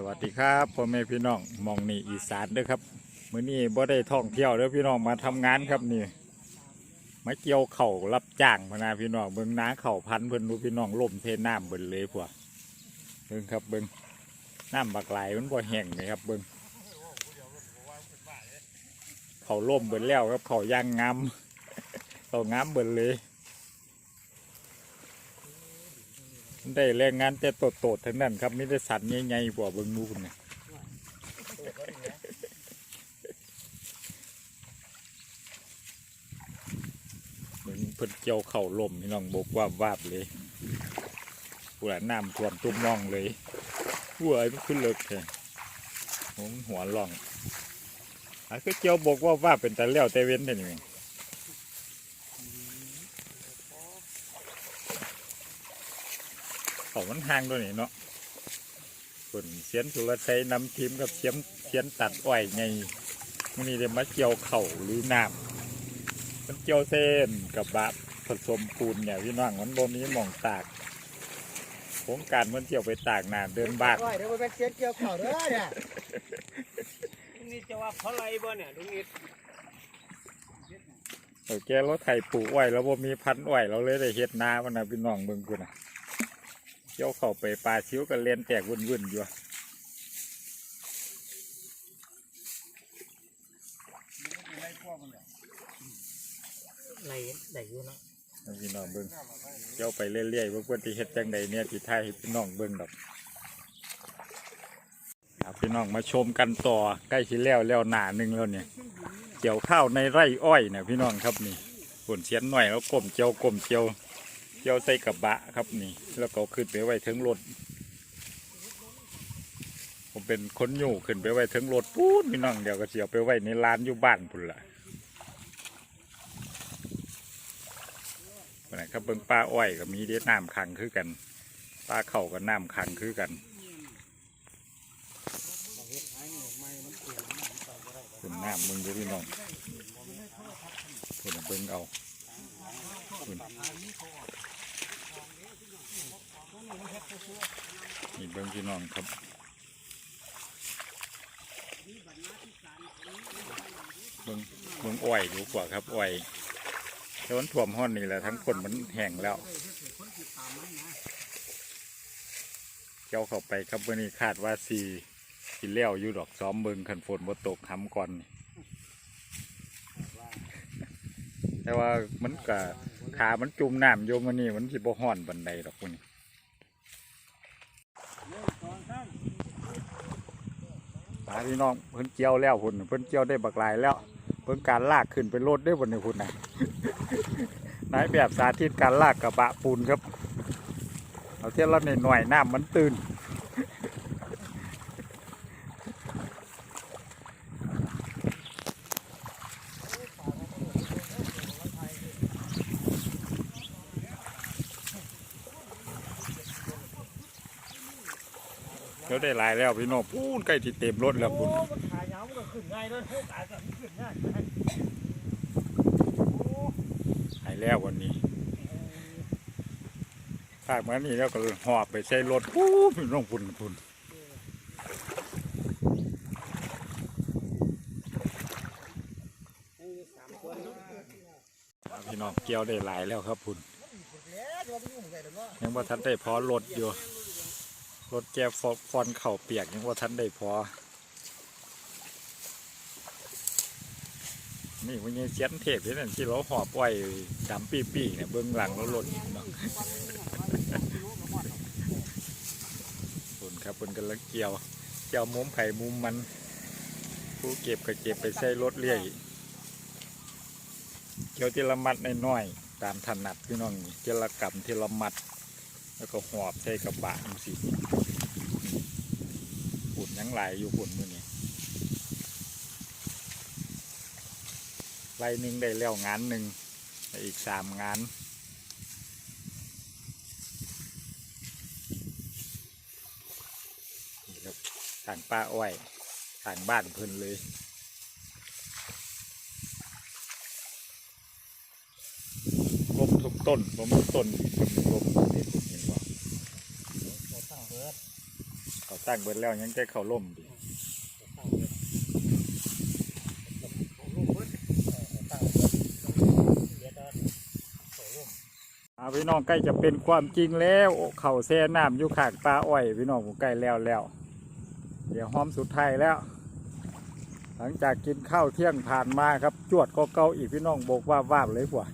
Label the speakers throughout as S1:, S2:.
S1: สวัสดีครับพ่อแม่พี่น้องมองนี่อีสานเด้อครับมื้อนี้บ่ได้ท่องเที่ยวเด้อพี่น้องมาทำงานครับนี่มาเกี่ยวเข่ารับจ้างพนาพี่น้องเบิ่งน้าเข่าพันเพิ่นดูพี่น้องล่มเทน้ำเบิ่นเลยพวกเบิ่งครับเบิ่งน้ำบักไหลมันบ่แห้งเลยครับเบิ่งเขาล่มเบิ่นแล้วครับเขาย่างงามเขางามเบิ่นเลย ได้แรงงานแต่โตดๆทั้งนั้นครับไม่ได้สัตว์ใหญ่ๆกว่าเบิ่งนู่นเหมือนเพิ่นเกี่ยวเข่าลมพี่น้องบกว่าวาบเลยหัวน้ำท่วมตุ้มน่องเลยหัวไอ้มันขึ้นเลิกเลยผมหัวร่องอะคือเกี่ยวบกว่าวาบเป็นแต่เลี้ยวแต่เว้นได้นี่แม่ง เขามันห่างด้วยนี่เนาะส่วนเสียนสุรชัยนำทีมกับเสียมเสียนตัดอ้อยไงมันนี่เดี๋ยวมาเกี่ยวเข่าหรือน้ำมันเกี่ยวเส้นกับบะผสมปูนเนี่ยพี่น้องมันบ่มีหม่องตากโครงการมันเกี่ยวไปตากน้ำเดินบ้าน
S2: ก้อยเดี๋ยวไปเสียเกี่ยวเข่าเด้อเนี่ย
S3: ลุงนิดจะว่าเพราะอะไรบ่เนี่ยลุงนิด
S1: โอเครถไถปลูกอ้อยแล้วบ่มีพันธุ์อ้อยเราเลยได้เฮ็ดนามันนะพี่น้องเบิ่งกูนะ เกี่ยวเข้าไปปลาชิวกันเล่นแตกวุ่นๆอยู่
S3: ไหนไหนอยู่เนาะ
S1: ให้พี่น้องเบิ่งเจ้าไปเรื่อยๆว่าเพื่อนที่เฮ็ดจังใดเนี่ยที่ไทยให้พี่น้องเบิ่งดอกครับพี่น้องมาชมกันต่อใกล้สิแล้วแล้วหนาหนึ่งแล้วเนี่ยเกี่ยวข้าวในไร่อ้อยเนี่ยพี่น้องครับนี่ฝนเชียนหน่อยแล้วกลมเจียวกลมเจียว เจียวใส่กระบะครับนี่ แล้วก็ขึ้นไปไว้ถึงรถผมเป็นคนอยู่ขึ้นไปไว้ถึงรถปู๊ดพี่น้องเดี๋ยวก็เสียวไปไว้ในร้านอยู่บ้านพุ่นละนไหนครับเบิ่งปลาอ้อยก็มีเด็ดน้ำขังคือกันปลาเข่าก็น้ำขังคือกันคุณน้ำมึงดี๋ยวพี่น้องคุณเบิ่งเอาคุณ นี่เบิ่งพี่น้องครับเบิ่งเบิ่งอ้อยดูกว่าครับอ้อยแต่มันท่วมห้อนนี่แหละทั้งคนมันแห้งแล้วเจ้าเข้าไปครับวันนี้คาดว่าสีสีเลี้ยวอยู่ดอกซ้อมเบิงขันฝนบ่ตกห้ำก่อนแต่ว่ามันกะขามันจุ่มน้ำโยมวันนี้มันสิบ่ห้อนบันไดดอกวันนี้ ปาพี่น้องเพิ่นเกี่ยวแล้วหุ่นเพิ่นเกี่ยวได้บักหลายแล้ว เพิ่นการลากขึ้นไปรถได้บนนี้คุณนะนายแบบสาธิตการลากกระบะปูนครับ เอาเที่ยวละหน่อยน้ำมันตื่น เดี๋ยวได้หลายแล้วพี่น้องพูนใกล้ที่เต็มรถแล้วคุณ
S3: มันขายาวมันก็ขึ้นง่ายด้วยโอกาสก็ขึ้นง่าย
S1: หายแล้ววันนี้ถ้าเหมือนนี้แล้วก็หอบไปใช้รถปู๊พี่น้องพุ่นพุ่นพี่น้องเกี่ยวได้หลายแล้วครับพุ่น
S2: แล้วจะมาไปยุ่งใส่เดี๋ยวก็
S1: ยังว่าทันได้พอรถอยู่ รถแกฟฟอนเข่าเปียกยังว่าทันได้พอ นี่มันยังเสียนเทพที่นั่นที่เราหอบไว้ดำปีปีๆเนี่ยเบื้องหลังแล้วหล่นเนาะส่นครับเป็นกำลังเกี่ยว เกี่ยวมุมไผ่มุมมัน ผู้เก็บก็เก็บไปใส่รถเรื่อยเกี่ยวที่ละมัดน้อยๆตามถนัดพี่น้องนี่ทีละกำทีละมัด แล้วก็หอบใส่กระบะจังสิฝุ่นยังไหลอยู่ฝุ่นมือนี่ไล่หนึ่งได้แล้วงานหนึ่งได้อีกสามงานนี่ครับทางป้าอ้อยทางบ้านเพิ่นเลย ลบทุกต้นลบทุกต้นลบเห็นบ่
S3: ตั้งเบิด
S1: เขาตั้งเบิดแล้วยังแต่เขาล่มดิอาพี่น้องใกล้จะเป็นความจริงแล้ว เข่าแซ่น้ำอยู่ขางปลาอ้อยพี่น้องผมใกล้แล้วแล้ว เดี๋ยวหอมสุดท้ายแล้ว หลังจากกินข้าวเที่ยงผ่านมาครับ จวดก็เกาอีกพี่น้องบอกว่าว่าบเลยผัว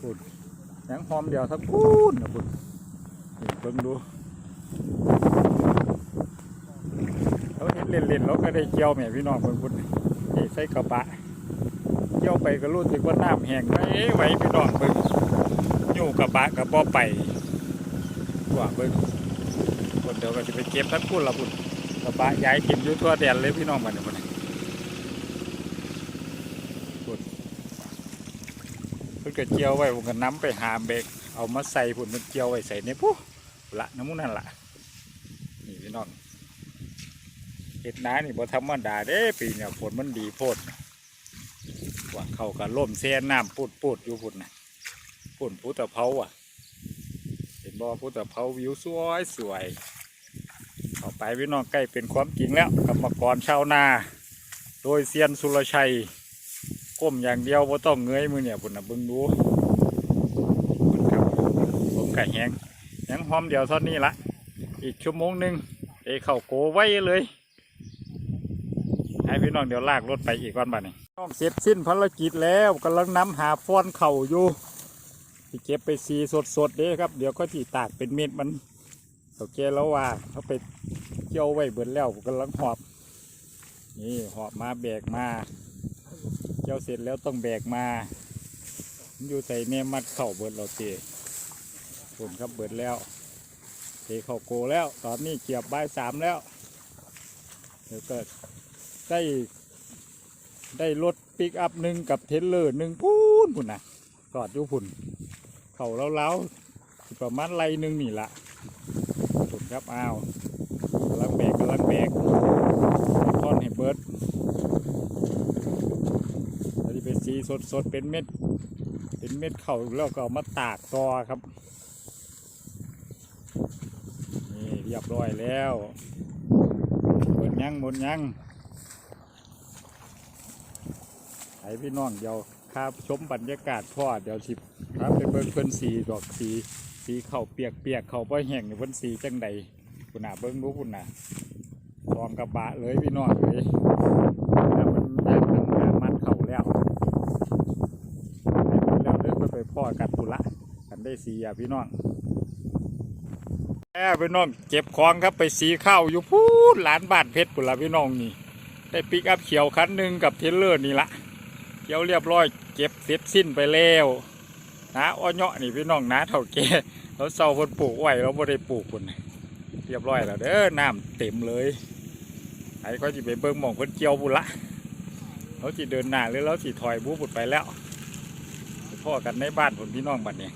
S1: พูด ยังหอมเดียวทั้งพูนนะพูดนี่เบิ่งดูเราเห็นเล่นๆเราก็ได้เกี่ยวแม่พี่น้องเบิ่งพูดนี่ใส่กระบะเกี่ยวไปก็รู้สึกว่าน้ำแห้งไหมไหวพี่น้องเบิ่งอยู่กระบะกับบ่ไปกว่าเบิ่งคนเดียวก็จะไปเก็บทั้งพูนละพูดกระบะย้ายถิ่นอยู่ทั่วแดนเลยพี่น้องบัดนี้พุ่น เพิ่นก็เจียวไว้ผมก็น้ำไปหาเบกเอามาใส่พุ่นมันเจียวไว้ใส่ในปุ๊ละน้ำมูกนั่นละนี่พี่น้องเห็ดน้านี่บ่ธรรมดาเด้ปีเนี่ยฝนมันดีโพดว่าเขาก็ล่มแซ่น้ำปูดปูดอยู่พุ่นนะพุ่นพุตะเภาอะ เห็นบ่พุตะเภาวิวสวยสวยเข้าไปพี่น้องใกล้เป็นความจริงแล้วกรรมกรชาวนา โดยเซียนสุรชัย ก้มอย่างเดียวว่าต้องเงยมือเนี่ยพุ่นนะเบิ่งดูพุ่นครับผมไก่แหงยังหอมเดียวเท่านี้ละอีกชั่วโมงหนึ่งเอเข้าโกไว้เลยให้พี่น้องเดี๋ยวลากรถไปอีกก่อนบ้านี้น้องเสร็จสิ้นภารกิจแล้วกำลังนำหาฟ้อนเข่าอยู่ที่เก็บไปสีสดๆเด้ครับ เดี๋ยวก็ที่ตากเป็นเม็ดมันโอเคแล้วว่าเขาไปเกี่ยวไว้เบิดแล้วกำลังหอบ นี่หอบมาแบกมา จ้าเสร็จแล้วต้องแบกมาอยู่ใส่เนมัดเข่าเบิดเราเตะผลครับเบิดแล้วเทเข่าโกแล้ว ตอนนี้เกียบใบสามแล้ว เดี๋ยวก็ได้ได้รถปิกอัพหนึ่งกับเทรลเลอร์หนึ่งพูนพุ่นนะกอดอยู่พุ่น เข่าเล้าๆประมาณไรหนึ่งนี่ละผลครับอ้าวกำลังแบกกำลังแบกท่อนให้เบิดจะเป็น สีสดสดๆเป็นเม็ด เป็นเม็ดเข่าแล้วก็มาตากตอครับ นี่เรียบร้อยแล้วหมดยังหมดยังไอพี่น้องเดี๋ยวครับชมบรรยากาศพ่อเดี๋ยวสิครับไปเบิ่งเพิ่นสีดอกสีสีเข่าเปียกเปียกเข่าบ่แห้งนี่เพิ่นสีจังใดคุณน่ะเบิ่งดูคุณน่ะพร้อมกระบะเลยพี่น้องเลยแล้วมันย่างน้ำหามันเข่าแล้วแล้วเดินไป พ่อกันปุระกันได้สีอะพี่น้องแอบพี่น้องเก็บของครับไปสีข้าวอยู่พูดหลานบ้านเพชรปุระพี่น้องนี่ ได้ปิกอัพเขียวคันหนึ่งกับเทเลอร์นี่ละเขียวเรียบร้อย เก็บเสร็จสิ้นไปแล้วนะอ้อเนาะนี่พี่น้องนะเท่าแก่เราเศร้าคนปลูกไว้เราไม่ได้ปลูกคนเรียบร้อยแล้วเด้อน้ำเต็มเลยไอ้ก็จะไปเบิ่งมองคนเกี่ยวบุละเขาจะเดินหน้าหรือเราจะถอยบูบุดไปแล้ว พ่อกันในบ้านผมพี่น้องบัดนี้